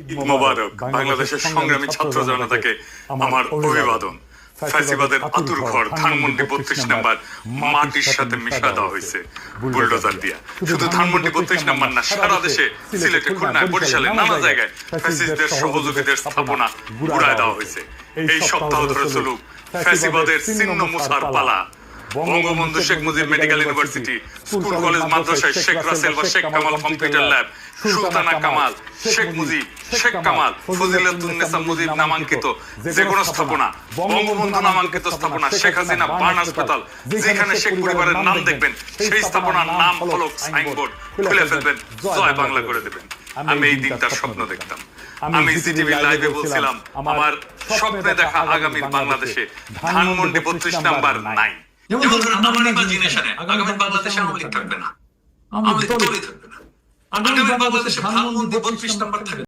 ঈদ মোবারক বাংলাদেশের সংগ্রামী ছাত্র জনতাকে আমার অভিবাদন। ফ্যাসিবাদের আতুর ঘর ধানমন্ডি বত্রিশ নাম্বার মাটির সাথে মিশা দেওয়া হয়েছে বুলডোজার দিয়া। শুধু ধানমন্ডি বত্রিশ নাম্বার না সারা দেশে সিলেটে খুলনায় বরিশালে নানা জায়গায় ফ্যাসিস্টদের সহযোগীদের স্থাপনা গুড়ায় দেওয়া হয়েছে। এই সপ্তাহ ধরে চলুক ফ্যাসিবাদের চিহ্ন মুসার পালা। Bangabandhu Sheikh Mujib medical university school college মাদ্রাসায় শেখ রাসেল বা শেখ কামাল কম্পিউটার ল্যাব সুলতানা কামাল শেখ মুজিব শেখ কামাল ফজিলাতুন্নেসা মুজিব নামাঙ্কিত যে কোনো স্থাপনা বঙ্গবন্ধু নামাঙ্কিত স্থাপনা শেখ হাসিনা বার্ন হাসপাতাল যেখানে শেখ পরিবারের নাম দেখবেন সেই স্থাপনার নাম ফলক সাইনবোর্ড খুলে ফেলবেন জয় বাংলা করে দেবেন। আমি এই দিনটার স্বপ্ন দেখতাম। আমি সিটিভি লাইভে বলছিলাম আমার স্বপ্নে দেখা আগামীর বাংলাদেশে ধানমন্ডি বত্রিশ নাম্বার নাই যেমন ধরুন আগামী বাংলাদেশে আওয়ামী লীগ থাকবে না। আওয়ামী লীগ থাকবে। না আগামী বাংলাদেশে ধানমন্ডি বত্রিশ নম্বর থাকবে।